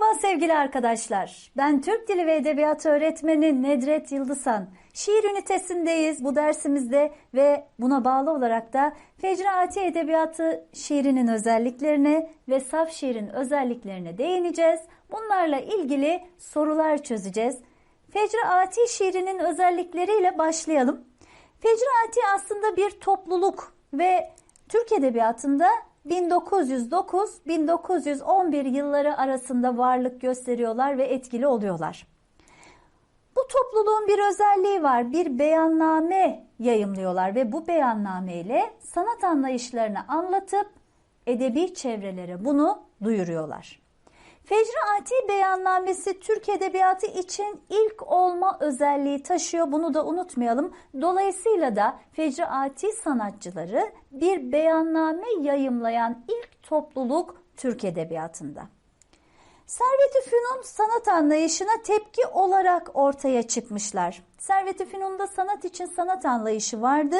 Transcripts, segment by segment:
Merhaba sevgili arkadaşlar. Ben Türk Dili ve Edebiyatı öğretmeni Nedret Yıldızhan. Şiir ünitesindeyiz bu dersimizde ve buna bağlı olarak da Fecraati Edebiyatı şiirinin özelliklerine ve saf şiirin özelliklerine değineceğiz. Bunlarla ilgili sorular çözeceğiz. Fecraati şiirinin özellikleriyle başlayalım. Fecraati aslında bir topluluk ve Türk Edebiyatı'nda 1909-1911 yılları arasında varlık gösteriyorlar ve etkili oluyorlar. Bu topluluğun bir özelliği var. Bir beyanname yayımlıyorlar ve bu beyanname ile sanat anlayışlarını anlatıp edebi çevrelere bunu duyuruyorlar. Fecraati beyannamesi Türk Edebiyatı için ilk olma özelliği taşıyor. Bunu da unutmayalım. Dolayısıyla da Fecraati sanatçıları bir beyanname yayımlayan ilk topluluk Türk Edebiyatı'nda. Servet-i Fünun sanat anlayışına tepki olarak ortaya çıkmışlar. Servet-i Fünun'da sanat için sanat anlayışı vardı.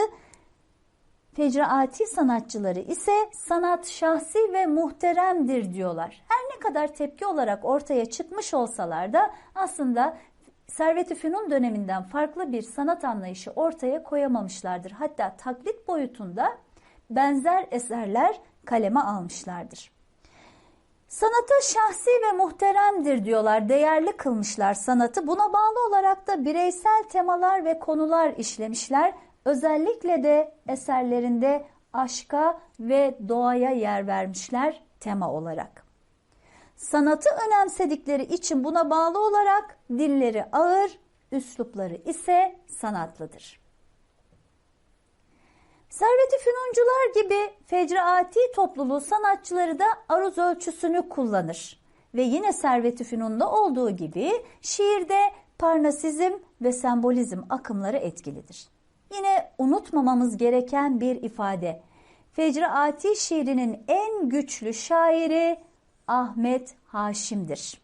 Fecraati sanatçıları ise sanat şahsi ve muhteremdir diyorlar. Her ne kadar tepki olarak ortaya çıkmış olsalar da aslında Servet-i Fünun döneminden farklı bir sanat anlayışı ortaya koyamamışlardır. Hatta taklit boyutunda benzer eserler kaleme almışlardır. Sanata şahsi ve muhteremdir diyorlar, değerli kılmışlar sanatı. Buna bağlı olarak da bireysel temalar ve konular işlemişler. Özellikle de eserlerinde aşka ve doğaya yer vermişler tema olarak. Sanatı önemsedikleri için buna bağlı olarak dilleri ağır, üslupları ise sanatlıdır. Servet-i Fünuncular gibi fecraati topluluğu sanatçıları da aruz ölçüsünü kullanır. Ve yine Servet-i Fünun'da olduğu gibi şiirde parnasizm ve sembolizm akımları etkilidir. Yine unutmamamız gereken bir ifade. Fecraati şiirinin en güçlü şairi Ahmet Haşim'dir.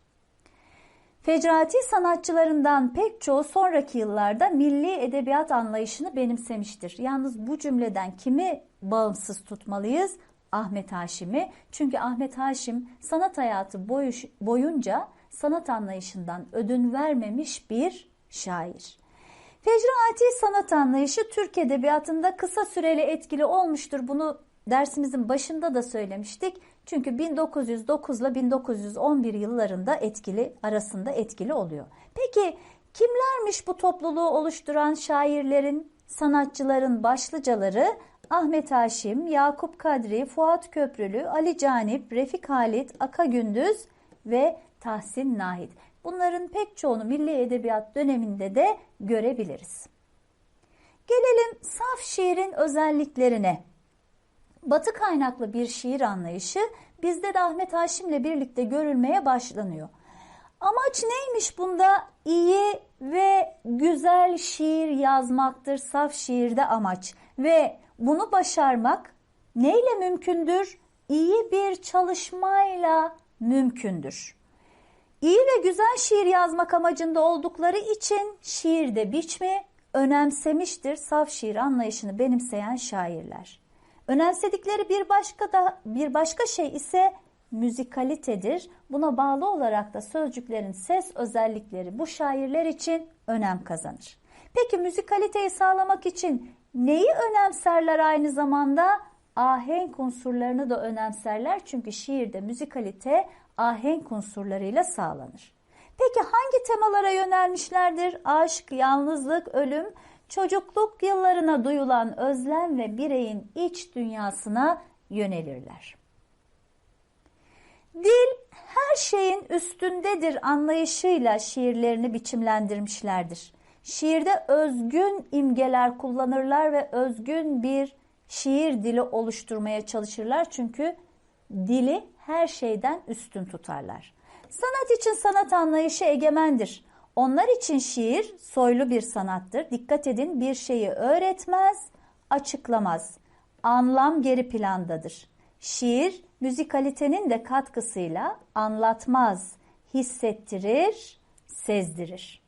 Fecraati sanatçılarından pek çoğu sonraki yıllarda milli edebiyat anlayışını benimsemiştir. Yalnız bu cümleden kimi bağımsız tutmalıyız? Ahmet Haşim'i. Çünkü Ahmet Haşim sanat hayatı boyunca sanat anlayışından ödün vermemiş bir şair. Fecraati sanat anlayışı Türk Edebiyatı'nda kısa süreli etkili olmuştur. Bunu dersimizin başında da söylemiştik. Çünkü 1909 ile 1911 yıllarında etkili arasında etkili oluyor. Peki kimlermiş bu topluluğu oluşturan şairlerin, sanatçıların başlıcaları? Ahmet Haşim, Yakup Kadri, Fuat Köprülü, Ali Canip, Refik Halit, Aka Gündüz ve Tahsin Nahit. Bunların pek çoğunu Milli Edebiyat döneminde de görebiliriz. Gelelim saf şiirin özelliklerine. Batı kaynaklı bir şiir anlayışı bizde de Ahmet Haşim'le birlikte görülmeye başlanıyor. Amaç neymiş bunda? İyi ve güzel şiir yazmaktır saf şiirde amaç. Ve bunu başarmak neyle mümkündür? İyi bir çalışmayla mümkündür. İyi ve güzel şiir yazmak amacında oldukları için şiirde biçme önemsemiştir saf şiir anlayışını benimseyen şairler. Önemsedikleri bir başka da bir başka şey ise müzikalitedir. Buna bağlı olarak da sözcüklerin ses özellikleri bu şairler için önem kazanır. Peki müzikaliteyi sağlamak için neyi önemserler aynı zamanda? Ahenk unsurlarını da önemserler çünkü şiirde müzikalite ahenk unsurlarıyla sağlanır. Peki hangi temalara yönelmişlerdir? Aşk, yalnızlık, ölüm, çocukluk yıllarına duyulan özlem ve bireyin iç dünyasına yönelirler. Dil her şeyin üstündedir anlayışıyla şiirlerini biçimlendirmişlerdir. Şiirde özgün imgeler kullanırlar ve özgün bir şiir dili oluşturmaya çalışırlar. Çünkü dili her şeyden üstün tutarlar. Sanat için sanat anlayışı egemendir. Onlar için şiir soylu bir sanattır. Dikkat edin bir şeyi öğretmez, açıklamaz. Anlam geri plandadır. Şiir müzikalitenin de katkısıyla anlatmaz, hissettirir, sezdirir.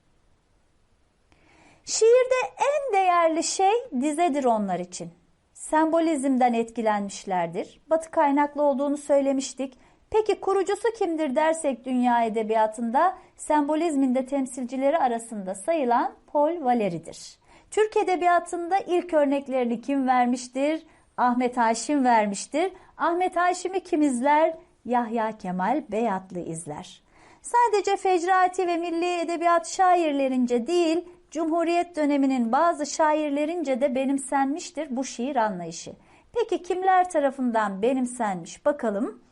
Şiirde en değerli şey dizedir onlar için. Sembolizmden etkilenmişlerdir. Batı kaynaklı olduğunu söylemiştik. Peki kurucusu kimdir dersek dünya edebiyatında sembolizmin de temsilcileri arasında sayılan Paul Valéry'dir. Türk edebiyatında ilk örneklerini kim vermiştir? Ahmet Haşim vermiştir. Ahmet Haşim'i kim izler? Yahya Kemal Beyatlı izler. Sadece fecraati ve milli edebiyat şairlerince değil, Cumhuriyet döneminin bazı şairlerince de benimsenmiştir bu şiir anlayışı. Peki kimler tarafından benimsenmiş bakalım.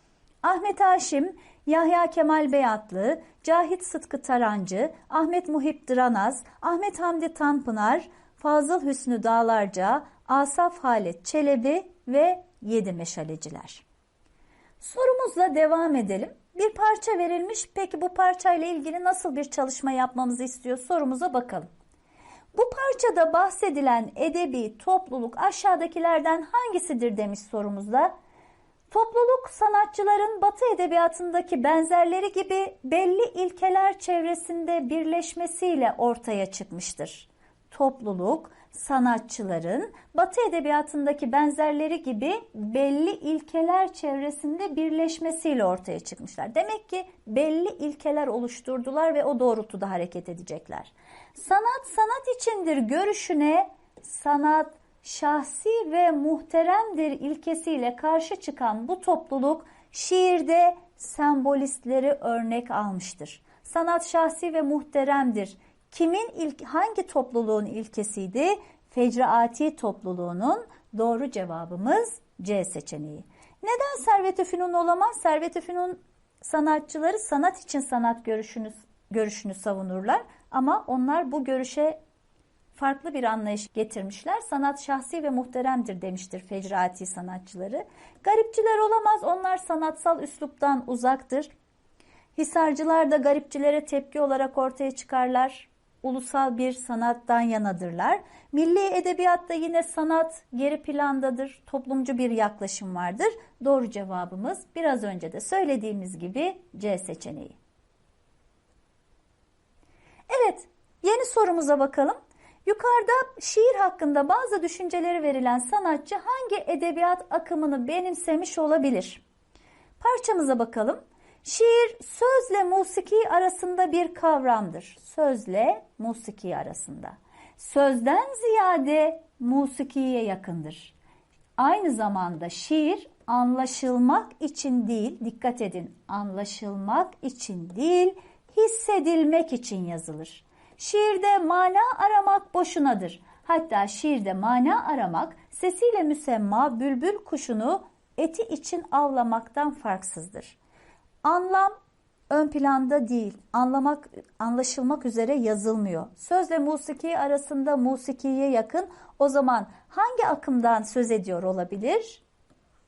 Ahmet Haşim, Yahya Kemal Beyatlı, Cahit Sıtkı Tarancı, Ahmet Muhip Dıranaz, Ahmet Hamdi Tanpınar, Fazıl Hüsnü Dağlarca, Asaf Halet Çelebi ve Yedi Meşaleciler. Sorumuzla devam edelim. Bir parça verilmiş. Peki bu parçayla ilgili nasıl bir çalışma yapmamızı istiyor sorumuza bakalım. Bu parçada bahsedilen edebi topluluk aşağıdakilerden hangisidir demiş sorumuzda. Topluluk sanatçıların Batı edebiyatındaki benzerleri gibi belli ilkeler çevresinde birleşmesiyle ortaya çıkmıştır. Topluluk sanatçıların Batı edebiyatındaki benzerleri gibi belli ilkeler çevresinde birleşmesiyle ortaya çıkmışlar. Demek ki belli ilkeler oluşturdular ve o doğrultuda hareket edecekler. Sanat sanat içindir görüşüne sanat şahsi ve muhteremdir ilkesiyle karşı çıkan bu topluluk şiirde sembolistleri örnek almıştır. Sanat şahsi ve muhteremdir. Kimin ilk, hangi topluluğun ilkesiydi? Fecraati topluluğunun doğru cevabımız C seçeneği. Neden Servet-i Fünun olamaz? Servet-i Fünun sanatçıları sanat için sanat görüşünü, görüşünü savunurlar. Ama onlar bu görüşe farklı bir anlayış getirmişler. Sanat şahsi ve muhteremdir demiştir fecraati sanatçıları. Garipçiler olamaz. Onlar sanatsal üsluptan uzaktır. Hisarcılar da garipçilere tepki olarak ortaya çıkarlar. Ulusal bir sanattan yanadırlar. Milli edebiyatta yine sanat geri plandadır. Toplumcu bir yaklaşım vardır. Doğru cevabımız biraz önce de söylediğimiz gibi C seçeneği. Evet, yeni sorumuza bakalım. Yukarıda şiir hakkında bazı düşünceleri verilen sanatçı hangi edebiyat akımını benimsemiş olabilir? Parçamıza bakalım. Şiir sözle musiki arasında bir kavramdır. Sözle musiki arasında. Sözden ziyade musikiye yakındır. Aynı zamanda şiir anlaşılmak için değil, dikkat edin, anlaşılmak için değil, hissedilmek için yazılır. Şiirde mana aramak boşunadır. Hatta şiirde mana aramak sesiyle müsemma bülbül kuşunu eti için avlamaktan farksızdır. Anlam ön planda değil, anlamak, anlaşılmak üzere yazılmıyor. Sözle musiki arasında musikiye yakın. O zaman hangi akımdan söz ediyor olabilir?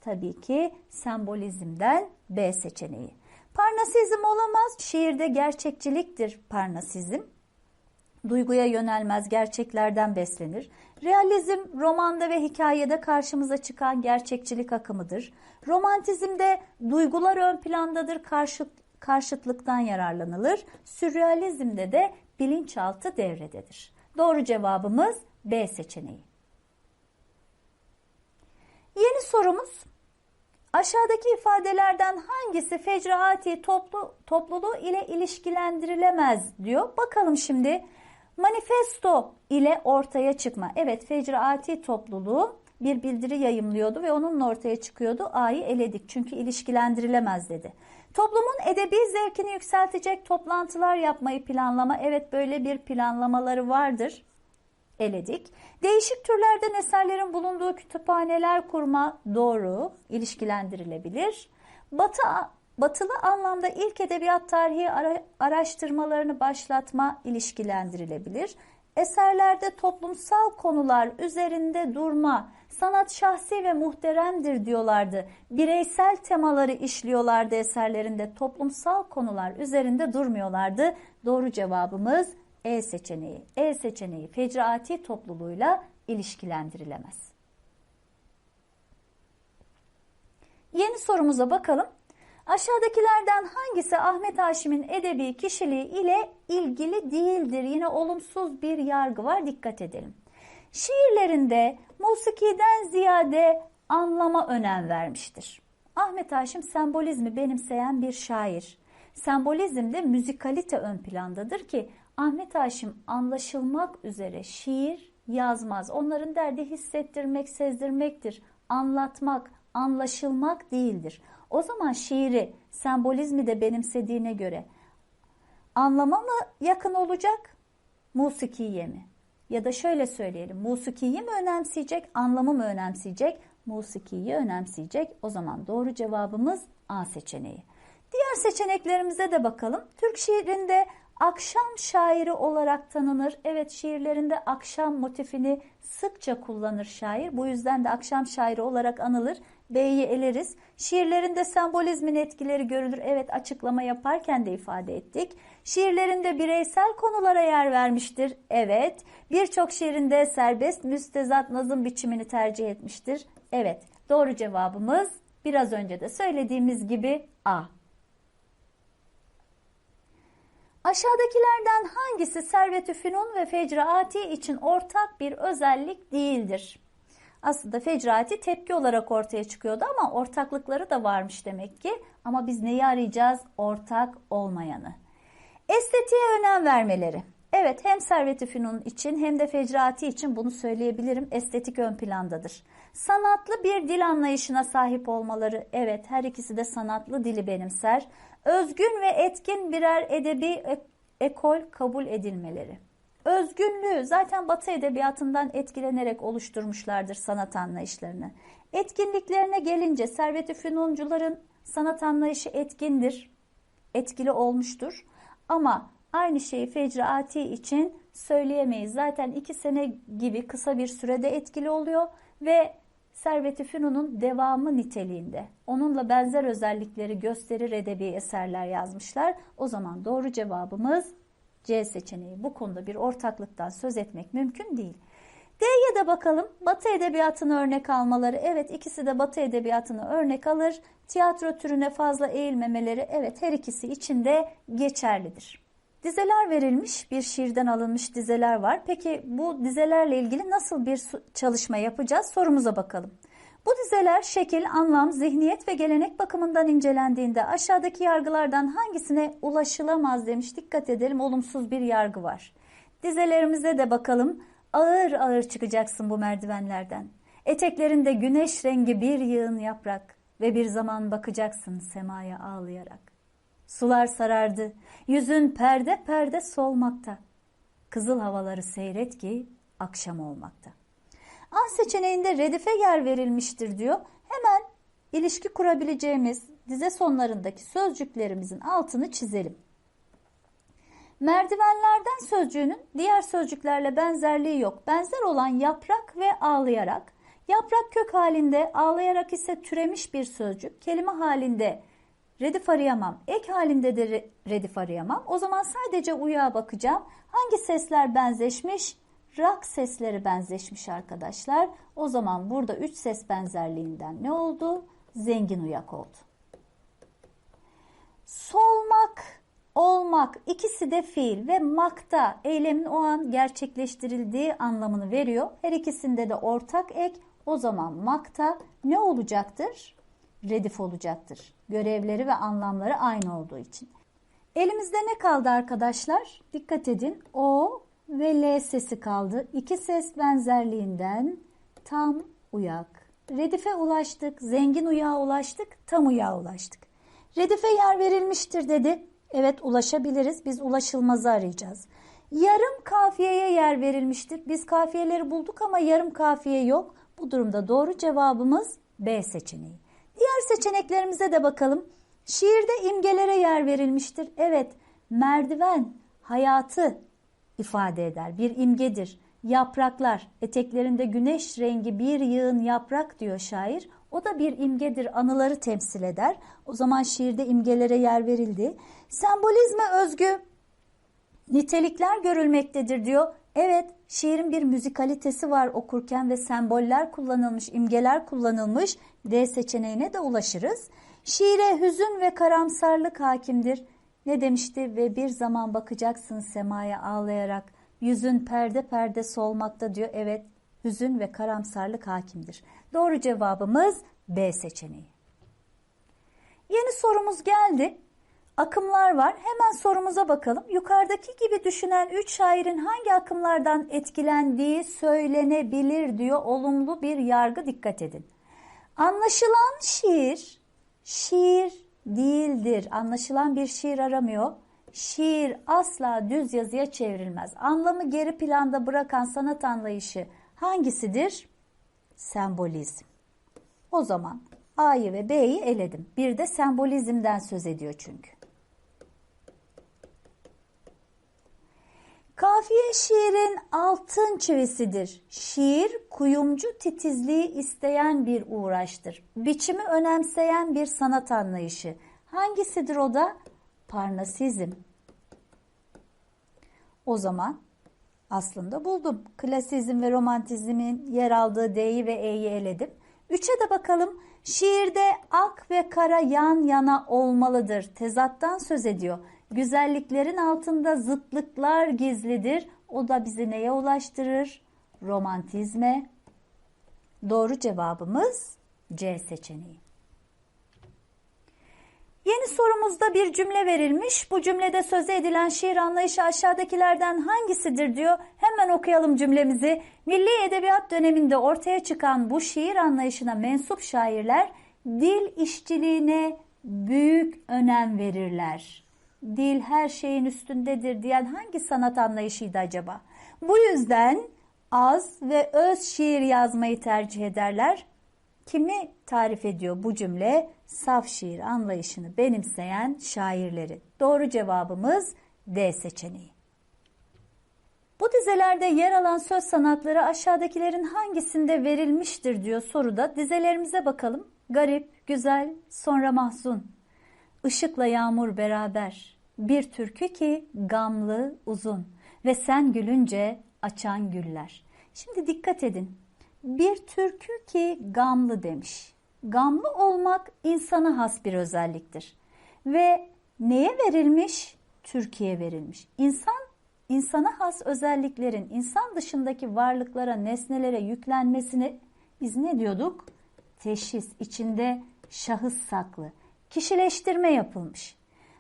Tabii ki sembolizmden B seçeneği. Parnasizm olamaz. Şiirde gerçekçiliktir parnasizm. Duyguya yönelmez, gerçeklerden beslenir. Realizm romanda ve hikayede karşımıza çıkan gerçekçilik akımıdır. Romantizmde duygular ön plandadır, karşıt, karşıtlıktan yararlanılır. Sürrealizmde de bilinçaltı devrededir. Doğru cevabımız B seçeneği. Yeni sorumuz Aşağıdaki ifadelerden hangisi fecraati toplu, topluluğu ile ilişkilendirilemez diyor. Bakalım şimdi manifesto ile ortaya çıkma. Evet fecraati topluluğu bir bildiri yayımlıyordu ve onunla ortaya çıkıyordu. A'yı eledik çünkü ilişkilendirilemez dedi. Toplumun edebi zevkini yükseltecek toplantılar yapmayı planlama. Evet böyle bir planlamaları vardır eledik. Değişik türlerden eserlerin bulunduğu kütüphaneler kurma doğru, ilişkilendirilebilir. Batı, batılı anlamda ilk edebiyat tarihi ara, araştırmalarını başlatma ilişkilendirilebilir. Eserlerde toplumsal konular üzerinde durma, sanat şahsi ve muhteremdir diyorlardı. Bireysel temaları işliyorlardı eserlerinde, toplumsal konular üzerinde durmuyorlardı. Doğru cevabımız e seçeneği. E seçeneği fecraati topluluğuyla ilişkilendirilemez. Yeni sorumuza bakalım. Aşağıdakilerden hangisi Ahmet Haşim'in edebi kişiliği ile ilgili değildir? Yine olumsuz bir yargı var dikkat edelim. Şiirlerinde musikiden ziyade anlama önem vermiştir. Ahmet Haşim sembolizmi benimseyen bir şair. Sembolizmde müzikalite ön plandadır ki Ahmet Haşim anlaşılmak üzere şiir yazmaz. Onların derdi hissettirmek, sezdirmektir. Anlatmak, anlaşılmak değildir. O zaman şiiri sembolizmi de benimsediğine göre anlama mı yakın olacak, musikiye mi? Ya da şöyle söyleyelim, musikiyi mi önemseyecek, anlamı mı önemseyecek, musikiyi önemseyecek. O zaman doğru cevabımız A seçeneği. Diğer seçeneklerimize de bakalım. Türk şiirinde akşam şairi olarak tanınır. Evet şiirlerinde akşam motifini sıkça kullanır şair. Bu yüzden de akşam şairi olarak anılır. B'yi eleriz. Şiirlerinde sembolizmin etkileri görülür. Evet açıklama yaparken de ifade ettik. Şiirlerinde bireysel konulara yer vermiştir. Evet. Birçok şiirinde serbest müstezat nazım biçimini tercih etmiştir. Evet. Doğru cevabımız biraz önce de söylediğimiz gibi A. Aşağıdakilerden hangisi Servet-i Fünun ve Fecraati için ortak bir özellik değildir? Aslında Fecraati tepki olarak ortaya çıkıyordu ama ortaklıkları da varmış demek ki. Ama biz neyi arayacağız? Ortak olmayanı. Estetiğe önem vermeleri. Evet hem Servet-i Fünun için hem de Fecraati için bunu söyleyebilirim. Estetik ön plandadır. Sanatlı bir dil anlayışına sahip olmaları. Evet her ikisi de sanatlı dili benimser. Özgün ve etkin birer edebi ekol kabul edilmeleri. Özgünlüğü zaten Batı edebiyatından etkilenerek oluşturmuşlardır sanat anlayışlarını. Etkinliklerine gelince Servet-i Fünuncuların sanat anlayışı etkindir, etkili olmuştur. Ama aynı şeyi Fecraati için söyleyemeyiz. Zaten iki sene gibi kısa bir sürede etkili oluyor ve Servet-i Fünun'un devamı niteliğinde. Onunla benzer özellikleri gösterir edebi eserler yazmışlar. O zaman doğru cevabımız C seçeneği. Bu konuda bir ortaklıktan söz etmek mümkün değil. D'ye de bakalım. Batı edebiyatını örnek almaları. Evet ikisi de Batı edebiyatını örnek alır. Tiyatro türüne fazla eğilmemeleri evet her ikisi için de geçerlidir. Dizeler verilmiş, bir şiirden alınmış dizeler var. Peki bu dizelerle ilgili nasıl bir çalışma yapacağız? Sorumuza bakalım. Bu dizeler şekil, anlam, zihniyet ve gelenek bakımından incelendiğinde aşağıdaki yargılardan hangisine ulaşılamaz demiş. Dikkat edelim olumsuz bir yargı var. Dizelerimize de bakalım. Ağır ağır çıkacaksın bu merdivenlerden. Eteklerinde güneş rengi bir yığın yaprak ve bir zaman bakacaksın semaya ağlayarak. Sular sarardı, yüzün perde perde solmakta. Kızıl havaları seyret ki akşam olmakta. A seçeneğinde redife yer verilmiştir diyor. Hemen ilişki kurabileceğimiz dize sonlarındaki sözcüklerimizin altını çizelim. Merdivenlerden sözcüğünün diğer sözcüklerle benzerliği yok. Benzer olan yaprak ve ağlayarak. Yaprak kök halinde, ağlayarak ise türemiş bir sözcük. Kelime halinde redif arayamam. Ek halinde de redif arayamam. O zaman sadece uyağa bakacağım. Hangi sesler benzeşmiş? rak sesleri benzeşmiş arkadaşlar. O zaman burada üç ses benzerliğinden ne oldu? Zengin uyak oldu. Solmak, olmak ikisi de fiil ve makta eylemin o an gerçekleştirildiği anlamını veriyor. Her ikisinde de ortak ek o zaman makta ne olacaktır? Redif olacaktır. Görevleri ve anlamları aynı olduğu için. Elimizde ne kaldı arkadaşlar? Dikkat edin. O, ve L sesi kaldı. İki ses benzerliğinden tam uyak. Redife ulaştık, zengin uyağa ulaştık, tam uyağa ulaştık. Redife yer verilmiştir dedi. Evet ulaşabiliriz. Biz ulaşılmazı arayacağız. Yarım kafiyeye yer verilmiştir. Biz kafiyeleri bulduk ama yarım kafiye yok. Bu durumda doğru cevabımız B seçeneği. Diğer seçeneklerimize de bakalım. Şiirde imgelere yer verilmiştir. Evet, merdiven, hayatı, ifade eder. Bir imgedir. Yapraklar, eteklerinde güneş rengi bir yığın yaprak diyor şair. O da bir imgedir, anıları temsil eder. O zaman şiirde imgelere yer verildi. Sembolizme özgü nitelikler görülmektedir diyor. Evet, şiirin bir müzikalitesi var okurken ve semboller kullanılmış, imgeler kullanılmış. D seçeneğine de ulaşırız. Şiire hüzün ve karamsarlık hakimdir. Ne demişti ve bir zaman bakacaksın semaya ağlayarak yüzün perde perde solmakta diyor. Evet hüzün ve karamsarlık hakimdir. Doğru cevabımız B seçeneği. Yeni sorumuz geldi. Akımlar var. Hemen sorumuza bakalım. Yukarıdaki gibi düşünen üç şairin hangi akımlardan etkilendiği söylenebilir diyor. Olumlu bir yargı dikkat edin. Anlaşılan şiir, şiir değildir. Anlaşılan bir şiir aramıyor. Şiir asla düz yazıya çevrilmez. Anlamı geri planda bırakan sanat anlayışı hangisidir? Sembolizm. O zaman A'yı ve B'yi eledim. Bir de sembolizmden söz ediyor çünkü. Kafiye şiirin altın çivisidir. Şiir kuyumcu titizliği isteyen bir uğraştır. Biçimi önemseyen bir sanat anlayışı. Hangisidir o da? Parnasizm. O zaman aslında buldum. Klasizm ve romantizmin yer aldığı D'yi ve E'yi eledim. Üçe de bakalım. Şiirde ak ve kara yan yana olmalıdır. Tezattan söz ediyor. Güzelliklerin altında zıtlıklar gizlidir. O da bizi neye ulaştırır? Romantizme. Doğru cevabımız C seçeneği. Yeni sorumuzda bir cümle verilmiş. Bu cümlede söze edilen şiir anlayışı aşağıdakilerden hangisidir diyor. Hemen okuyalım cümlemizi. Milli Edebiyat döneminde ortaya çıkan bu şiir anlayışına mensup şairler dil işçiliğine büyük önem verirler. Dil her şeyin üstündedir diyen hangi sanat anlayışıydı acaba? Bu yüzden az ve öz şiir yazmayı tercih ederler. Kimi tarif ediyor bu cümle? Saf şiir anlayışını benimseyen şairleri. Doğru cevabımız D seçeneği. Bu dizelerde yer alan söz sanatları aşağıdakilerin hangisinde verilmiştir diyor soruda. Dizelerimize bakalım. Garip, güzel, sonra mahzun. Işıkla yağmur beraber. Bir türkü ki gamlı, uzun ve sen gülünce açan güller. Şimdi dikkat edin. Bir türkü ki gamlı demiş. Gamlı olmak insana has bir özelliktir. Ve neye verilmiş? Türkiye verilmiş. İnsan, insana has özelliklerin insan dışındaki varlıklara, nesnelere yüklenmesini biz ne diyorduk? Teşhis, içinde şahıs saklı. Kişileştirme yapılmış.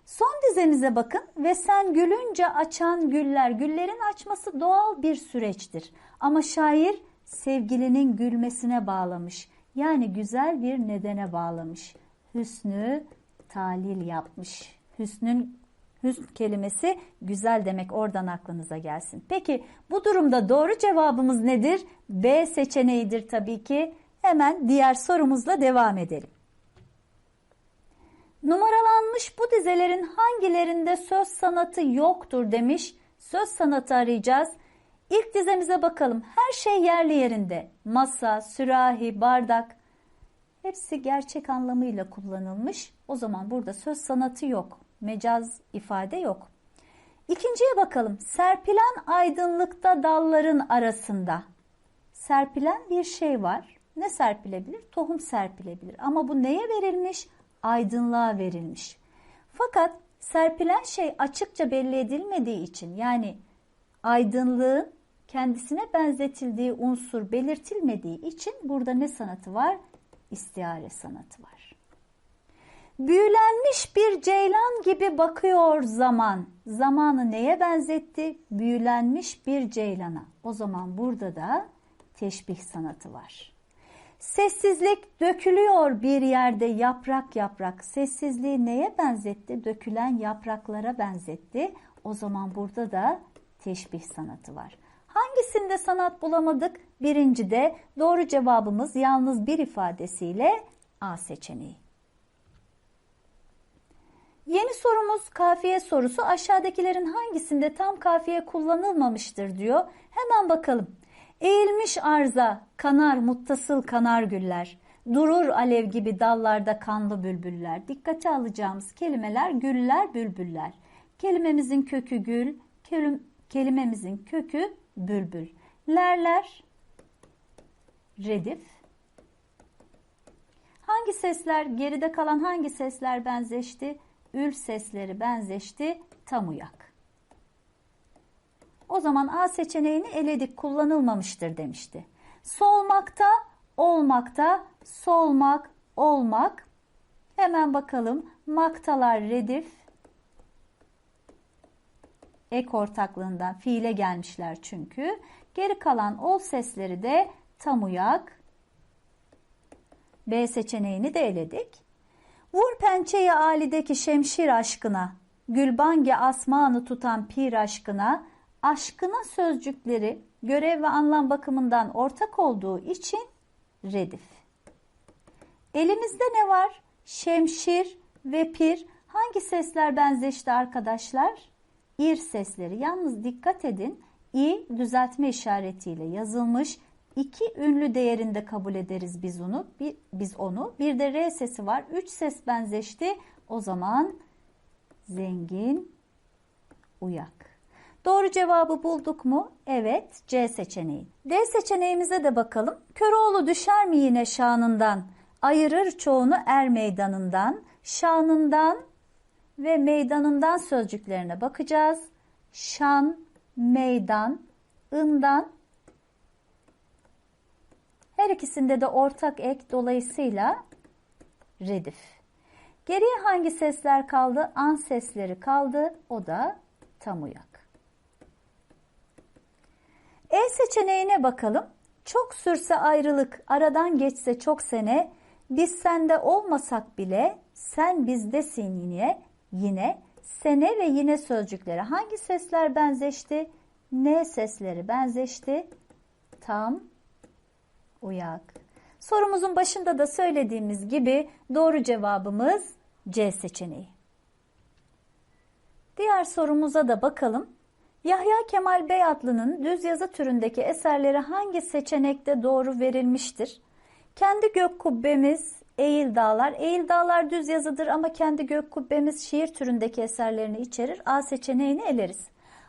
Son dizemize bakın ve sen gülünce açan güller. Güllerin açması doğal bir süreçtir. Ama şair sevgilinin gülmesine bağlamış. Yani güzel bir nedene bağlamış. Hüsnü talil yapmış. Hüsnün hüsn kelimesi güzel demek oradan aklınıza gelsin. Peki bu durumda doğru cevabımız nedir? B seçeneğidir tabii ki. Hemen diğer sorumuzla devam edelim. Numaralanmış bu dizelerin hangilerinde söz sanatı yoktur demiş. Söz sanatı arayacağız. İlk dizemize bakalım. Her şey yerli yerinde. Masa, sürahi, bardak hepsi gerçek anlamıyla kullanılmış. O zaman burada söz sanatı yok. Mecaz ifade yok. İkinciye bakalım. Serpilen aydınlıkta dalların arasında. Serpilen bir şey var. Ne serpilebilir? Tohum serpilebilir. Ama bu neye verilmiş? Aydınlığa verilmiş. Fakat serpilen şey açıkça belli edilmediği için yani aydınlığın kendisine benzetildiği unsur belirtilmediği için burada ne sanatı var? İstiare sanatı var. Büyülenmiş bir ceylan gibi bakıyor zaman. Zamanı neye benzetti? Büyülenmiş bir ceylana. O zaman burada da teşbih sanatı var. Sessizlik dökülüyor bir yerde yaprak yaprak. Sessizliği neye benzetti? Dökülen yapraklara benzetti. O zaman burada da teşbih sanatı var. Hangisinde sanat bulamadık? Birinci de doğru cevabımız yalnız bir ifadesiyle A seçeneği. Yeni sorumuz kafiye sorusu. Aşağıdakilerin hangisinde tam kafiye kullanılmamıştır diyor. Hemen bakalım. Eğilmiş arza, kanar muttasıl kanar güller. Durur alev gibi dallarda kanlı bülbüller. Dikkate alacağımız kelimeler güller, bülbüller. Kelimemizin kökü gül, kelim, kelimemizin kökü bülbül. Lerler, redif. Hangi sesler, geride kalan hangi sesler benzeşti? Ül sesleri benzeşti, tam uyak. O zaman A seçeneğini eledik, kullanılmamıştır demişti. Solmakta, olmakta, solmak, olmak. Hemen bakalım. Maktalar redif. Ek ortaklığından fiile gelmişler çünkü. Geri kalan ol sesleri de tam uyak. B seçeneğini de eledik. Vur pençeyi alideki şemşir aşkına, gülbange asmanı tutan pir aşkına, aşkına sözcükleri görev ve anlam bakımından ortak olduğu için redif. Elimizde ne var? Şemşir ve pir. Hangi sesler benzeşti arkadaşlar? İr sesleri. Yalnız dikkat edin. İ düzeltme işaretiyle yazılmış. İki ünlü değerinde kabul ederiz biz onu. Bir, biz onu. Bir de R sesi var. Üç ses benzeşti. O zaman zengin, uyak. Doğru cevabı bulduk mu? Evet, C seçeneği. D seçeneğimize de bakalım. Köroğlu düşer mi yine şanından? Ayırır çoğunu er meydanından. Şanından ve meydanından sözcüklerine bakacağız. Şan, meydan, ından. Her ikisinde de ortak ek dolayısıyla redif. Geriye hangi sesler kaldı? An sesleri kaldı. O da tam uyak. E seçeneğine bakalım. Çok sürse ayrılık, aradan geçse çok sene, biz sende olmasak bile sen bizdesin yine, yine, sene ve yine sözcükleri. Hangi sesler benzeşti? Ne sesleri benzeşti? Tam, uyak. Sorumuzun başında da söylediğimiz gibi doğru cevabımız C seçeneği. Diğer sorumuza da bakalım. Yahya Kemal Beyatlı'nın düz yazı türündeki eserleri hangi seçenekte doğru verilmiştir? Kendi gök kubbemiz Eğil Dağlar. Eğil Dağlar düz yazıdır ama kendi gök kubbemiz şiir türündeki eserlerini içerir. A seçeneğini eleriz.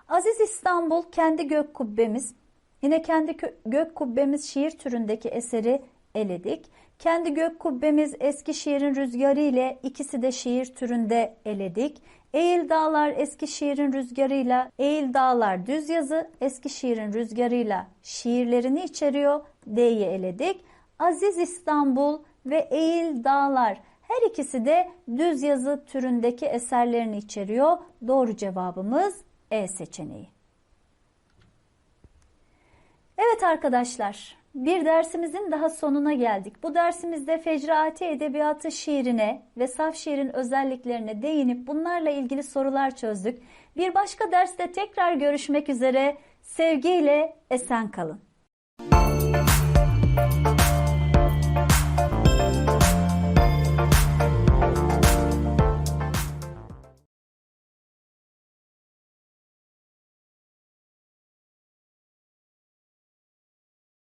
Aziz İstanbul kendi gök kubbemiz. Yine kendi gök kubbemiz şiir türündeki eseri eledik. Kendi gök kubbemiz Eskişehir'in rüzgarı ile ikisi de şiir türünde eledik. Eğil Dağlar Eskişehir'in rüzgarıyla, Eğil Dağlar düz yazı Eskişehir'in rüzgarıyla şiirlerini içeriyor. D'yi eledik. Aziz İstanbul ve Eğil Dağlar her ikisi de düz yazı türündeki eserlerini içeriyor. Doğru cevabımız E seçeneği. Evet arkadaşlar, bir dersimizin daha sonuna geldik. Bu dersimizde Fecraati Edebiyatı şiirine ve saf şiirin özelliklerine değinip bunlarla ilgili sorular çözdük. Bir başka derste tekrar görüşmek üzere. Sevgiyle esen kalın.